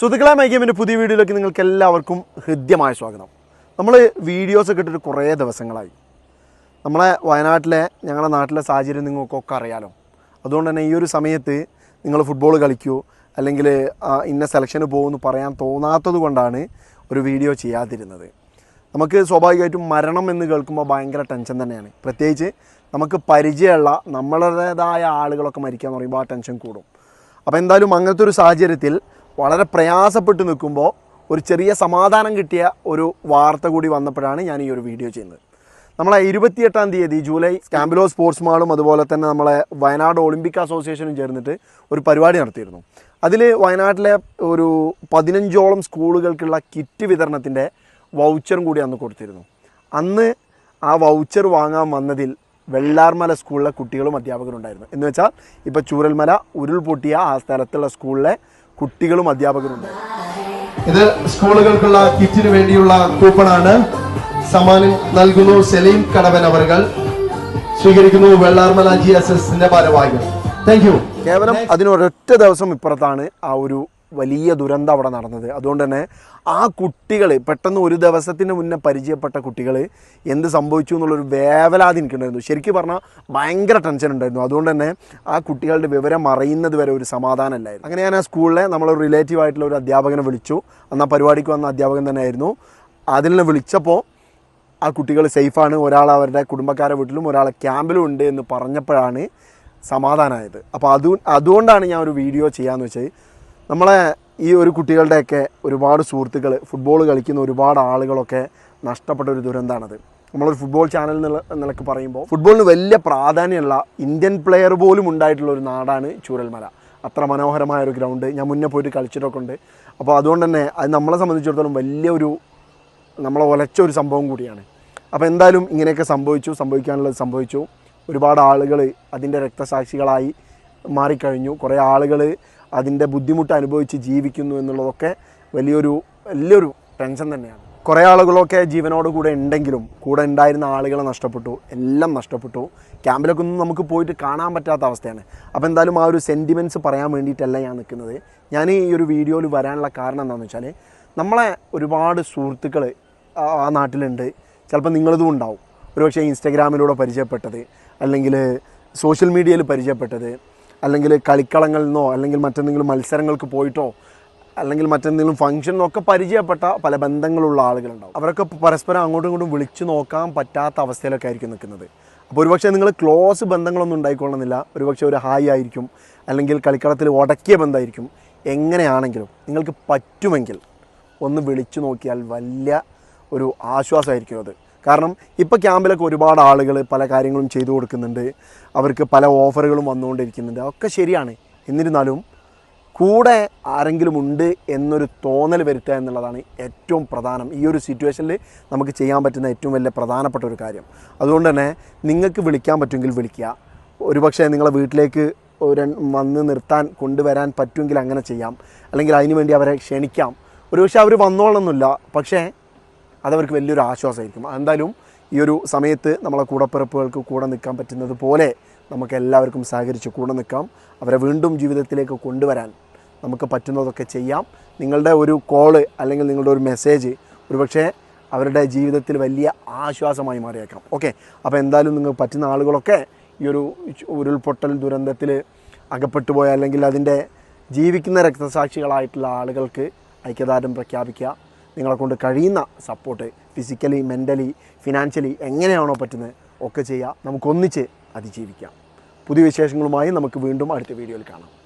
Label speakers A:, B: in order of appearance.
A: സുഹൃത്തുക്കളെ മൈഗേമിന്റെ പുതിയ വീഡിയോയിലേക്ക് നിങ്ങൾക്ക് എല്ലാവർക്കും ഹൃദ്യമായ സ്വാഗതം. നമ്മൾ വീഡിയോസ് ഒക്കെ ഇട്ടിട്ട് കുറേ ദിവസങ്ങളായി. നമ്മളെ വയനാട്ടിലെ ഞങ്ങളുടെ നാട്ടിലെ സാഹചര്യം നിങ്ങൾക്കൊക്കെ അറിയാലോ. അതുകൊണ്ട് തന്നെ ഈ ഒരു സമയത്ത് നിങ്ങൾ ഫുട്ബോൾ കളിക്കൂ അല്ലെങ്കിൽ ഇന്ന സെലക്ഷന് പോകുമെന്ന് പറയാൻ തോന്നാത്തത് കൊണ്ടാണ് ഒരു വീഡിയോ ചെയ്യാതിരുന്നത്. നമുക്ക് സ്വാഭാവികമായിട്ടും മരണം എന്ന് കേൾക്കുമ്പോൾ ഭയങ്കര ടെൻഷൻ തന്നെയാണ്. പ്രത്യേകിച്ച് നമുക്ക് പരിചയമുള്ള നമ്മളുടേതായ ആളുകളൊക്കെ മരിക്കുക എന്ന് പറയുമ്പോൾ ആ ടെൻഷൻ കൂടും. അപ്പോൾ എന്തായാലും അങ്ങനത്തെ ഒരു സാഹചര്യത്തിൽ വളരെ പ്രയാസപ്പെട്ട് നിൽക്കുമ്പോൾ ഒരു ചെറിയ സമാധാനം കിട്ടിയ ഒരു വാർത്ത കൂടി വന്നപ്പോഴാണ് ഞാൻ ഈ ഒരു വീഡിയോ ചെയ്യുന്നത്. നമ്മളെ ഇരുപത്തിയെട്ടാം തീയതി ജൂലൈ സ്കാമ്പിലോ സ്പോർട്സ് മാളും അതുപോലെ തന്നെ നമ്മളെ വയനാട് ഒളിമ്പിക് അസോസിയേഷനും ചേർന്നിട്ട് ഒരു പരിപാടി നടത്തിയിരുന്നു. അതിൽ വയനാട്ടിലെ ഒരു പതിനഞ്ചോളം സ്കൂളുകൾക്കുള്ള കിറ്റ് വിതരണത്തിന്റെ വൗച്ചറും കൂടി അന്ന് കൊടുത്തിരുന്നു. അന്ന് ആ വൗച്ചർ വാങ്ങാൻ വന്നതിൽ വെള്ളാർമല സ്കൂളിലെ കുട്ടികളും അധ്യാപകരും ഉണ്ടായിരുന്നു എന്ന് വെച്ചാൽ ഇപ്പോൾ ചൂരൽമല ഉരുൾപൊട്ടിയ ആ സ്ഥലത്തുള്ള സ്കൂളിലെ കുട്ടികളും അധ്യാപകരുണ്ട്.
B: ഇത് സ്കൂളുകൾക്കുള്ള കിറ്റിന് വേണ്ടിയുള്ള കൂപ്പണാണ്. സമ്മാനം നൽകുന്നു സലീം കടവൻ അവർകൾ സ്വീകരിക്കുന്നു വെള്ളാർമല ജി എസ് എസിന്റെ ഭാരവാഹികൾ. താങ്ക് യു
A: കേവലം അതിനൊരൊറ്റ ദിവസം ഇപ്പുറത്താണ് ആ ഒരു വലിയ ദുരന്തം അവിടെ നടന്നത്. അതുകൊണ്ട് തന്നെ ആ കുട്ടികൾ പെട്ടെന്ന് ഒരു ദിവസത്തിന് മുന്നേ പരിചയപ്പെട്ട കുട്ടികൾ എന്ത് സംഭവിച്ചു എന്നുള്ളൊരു വേവലാതി എനിക്കുണ്ടായിരുന്നു. ശരിക്കും പറഞ്ഞാൽ ഭയങ്കര ടെൻഷൻ ഉണ്ടായിരുന്നു. അതുകൊണ്ട് തന്നെ ആ കുട്ടികളുടെ വിവരം അറിയുന്നത് വരെ ഒരു സമാധാനമല്ലായിരുന്നു അങ്ങനെ ഞാൻ ആ സ്കൂളിലെ നമ്മളൊരു റിലേറ്റീവ് ആയിട്ടുള്ള ഒരു അധ്യാപകനെ വിളിച്ചു. അന്ന് ആ പരിപാടിക്ക് വന്ന അധ്യാപകൻ തന്നെയായിരുന്നു. അതിൽ നിന്ന് വിളിച്ചപ്പോൾ ആ കുട്ടികൾ സേഫാണ് ഒരാൾ അവരുടെ കുടുംബക്കാരെ വീട്ടിലും ഒരാൾ ക്യാമ്പിലും ഉണ്ട് എന്ന് പറഞ്ഞപ്പോഴാണ് സമാധാനമായത്. അപ്പോൾ അത് അതുകൊണ്ടാണ് ഞാൻ ഒരു വീഡിയോ ചെയ്യാമെന്ന് വെച്ചാൽ നമ്മളെ ഈ ഒരു കുട്ടികളുടെയൊക്കെ ഒരുപാട് സുഹൃത്തുക്കൾ ഫുട്ബോൾ കളിക്കുന്ന ഒരുപാട് ആളുകളൊക്കെ നഷ്ടപ്പെട്ട ഒരു ദുരന്തമാണത്. നമ്മളൊരു ഫുട്ബോൾ ചാനൽ എന്നുള്ള നിലയ്ക്ക് പറയുമ്പോൾ ഫുട്ബോളിന് വലിയ പ്രാധാന്യമുള്ള ഇന്ത്യൻ പ്ലെയർ പോലും ഉണ്ടായിട്ടുള്ള ഒരു നാടാണ് ചൂരൽമല. അത്ര മനോഹരമായ ഒരു ഗ്രൗണ്ട് ഞാൻ മുന്നേ പോയിട്ട് കളിച്ചിട്ടൊക്കെ ഉണ്ട്. അപ്പോൾ അതുകൊണ്ട് തന്നെ അത് നമ്മളെ സംബന്ധിച്ചിടത്തോളം വലിയൊരു നമ്മളെ ഒലച്ച ഒരു സംഭവം കൂടിയാണ്. അപ്പോൾ എന്തായാലും ഇങ്ങനെയൊക്കെ സംഭവിച്ചു സംഭവിക്കാനുള്ളത് സംഭവിച്ചു. ഒരുപാട് ആളുകൾ അതിന്റെ രക്തസാക്ഷികളായി മാറിക്കഴിഞ്ഞു. കുറേ ആളുകൾ അതിന്റെ ബുദ്ധിമുട്ട് അനുഭവിച്ച് ജീവിക്കുന്നു എന്നുള്ളതൊക്കെ വലിയൊരു വലിയൊരു ടെൻഷൻ തന്നെയാണ്. കുറേ ആളുകളൊക്കെ ജീവനോട് കൂടെ ഉണ്ടെങ്കിലും കൂടെ ഉണ്ടായിരുന്ന ആളുകളെ നഷ്ടപ്പെട്ടു എല്ലാം നഷ്ടപ്പെട്ടു. ക്യാമ്പിലൊക്കെ ഒന്നും നമുക്ക് പോയിട്ട് കാണാൻ പറ്റാത്ത അവസ്ഥയാണ്. അപ്പോൾ എന്തായാലും ആ ഒരു സെന്റിമെന്റ്സ് പറയാൻ വേണ്ടിയിട്ടല്ല ഞാൻ നിൽക്കുന്നത്. ഞാൻ ഈ ഒരു വീഡിയോയിൽ വരാനുള്ള കാരണം എന്താണെന്ന് വെച്ചാൽ നമ്മളെ ഒരുപാട് സുഹൃത്തുക്കൾ ആ നാട്ടിലുണ്ട്. ചിലപ്പോൾ നിങ്ങളിതും ഉണ്ടാവും. ഒരുപക്ഷെ ഇൻസ്റ്റഗ്രാമിലൂടെ പരിചയപ്പെട്ടത് അല്ലെങ്കിൽ സോഷ്യൽ മീഡിയയിൽ പരിചയപ്പെട്ടത്. അല്ലെങ്കിൽ കളിക്കളങ്ങളിൽ നിന്നോ അല്ലെങ്കിൽ മറ്റെന്തെങ്കിലും മത്സരങ്ങൾക്ക് പോയിട്ടോ അല്ലെങ്കിൽ മറ്റെന്തെങ്കിലും ഫംഗ്ഷൻ ഒക്കെ പരിചയപ്പെട്ട പല ബന്ധങ്ങളുള്ള ആളുകളുണ്ടാവും. അവരൊക്കെ പരസ്പരം അങ്ങോട്ടും ഇങ്ങോട്ടും വിളിച്ചു നോക്കാൻ പറ്റാത്ത അവസ്ഥയിലൊക്കെ ആയിരിക്കും നിൽക്കുന്നത്. അപ്പോൾ ഒരുപക്ഷെ നിങ്ങൾ ക്ലോസ് ബന്ധങ്ങളൊന്നും ഉണ്ടായിക്കൊള്ളുന്നില്ല. ഒരുപക്ഷെ ഒരു ഹായ് ആയിരിക്കും. അല്ലെങ്കിൽ കളിക്കളത്തിൽ ഉടക്കിയ ബന്ധമായിരിക്കും. എങ്ങനെയാണെങ്കിലും നിങ്ങൾക്ക് പറ്റുമെങ്കിൽ ഒന്ന് വിളിച്ചു നോക്കിയാൽ വലിയ ഒരു ആശ്വാസമായിരിക്കും അത്. കാരണം ഇപ്പോൾ ക്യാമ്പിലൊക്കെ ഒരുപാട് ആളുകൾ പല കാര്യങ്ങളും ചെയ്തു കൊടുക്കുന്നുണ്ട്. അവർക്ക് പല ഓഫറുകളും വന്നുകൊണ്ടിരിക്കുന്നുണ്ട്. അതൊക്കെ ശരിയാണ്. എന്നിരുന്നാലും കൂടെ ആരെങ്കിലും ഉണ്ട് എന്നൊരു തോന്നൽ വരുത്തുക എന്നുള്ളതാണ് ഏറ്റവും പ്രധാനം. ഈ ഒരു സിറ്റുവേഷനിൽ നമുക്ക് ചെയ്യാൻ പറ്റുന്ന ഏറ്റവും വലിയ പ്രധാനപ്പെട്ട ഒരു കാര്യം. അതുകൊണ്ട് തന്നെ നിങ്ങൾക്ക് വിളിക്കാൻ പറ്റുമെങ്കിൽ വിളിക്കുക. ഒരുപക്ഷെ നിങ്ങളെ വീട്ടിലേക്ക് ഒരു വന്ന് നിർത്താൻ കൊണ്ടുവരാൻ പറ്റുമെങ്കിൽ അങ്ങനെ ചെയ്യാം. അല്ലെങ്കിൽ അതിനുവേണ്ടി അവരെ ക്ഷണിക്കാം. ഒരുപക്ഷെ അവർ വന്നോളണമെന്നില്ല. പക്ഷേ അതവർക്ക് വലിയൊരു ആശ്വാസമായിരിക്കും. എന്തായാലും ഈ ഒരു സമയത്ത് നമ്മളെ കൂടപ്പിറപ്പുകൾക്ക് കൂടെ നിൽക്കാൻ പറ്റുന്നത് പോലെ നമുക്ക് എല്ലാവർക്കും സഹകരിച്ച് കൂടെ നിൽക്കാം. അവരെ വീണ്ടും ജീവിതത്തിലേക്ക് കൊണ്ടുവരാൻ നമുക്ക് പറ്റുന്നതൊക്കെ ചെയ്യാം. നിങ്ങളുടെ ഒരു കോൾ അല്ലെങ്കിൽ നിങ്ങളുടെ ഒരു മെസ്സേജ് ഒരുപക്ഷെ അവരുടെ ജീവിതത്തിൽ വലിയ ആശ്വാസമായി മാറിയേക്കാം. ഓക്കെ അപ്പോൾ എന്തായാലും നിങ്ങൾക്ക് പറ്റുന്ന ആളുകളൊക്കെ ഈ ഒരു ഉരുൾപൊട്ടൽ ദുരന്തത്തിൽ അകപ്പെട്ടു പോയ അല്ലെങ്കിൽ അതിന്റെ ജീവിക്കുന്ന രക്തസാക്ഷികളായിട്ടുള്ള ആളുകൾക്ക് ഐക്യദാർഢ്യം പ്രഖ്യാപിക്കുക. നിങ്ങളെ കൊണ്ട് കഴിയുന്ന സപ്പോർട്ട് ഫിസിക്കലി മെന്റലി ഫിനാൻഷ്യലി എങ്ങനെയാണോ പറ്റുന്നത് ഒക്കെ ചെയ്യുക നമുക്കൊന്നിച്ച് അതിജീവിക്കാം. പുതിയ വിശേഷങ്ങളുമായി നമുക്ക് വീണ്ടും അടുത്ത വീഡിയോയിൽ കാണാം.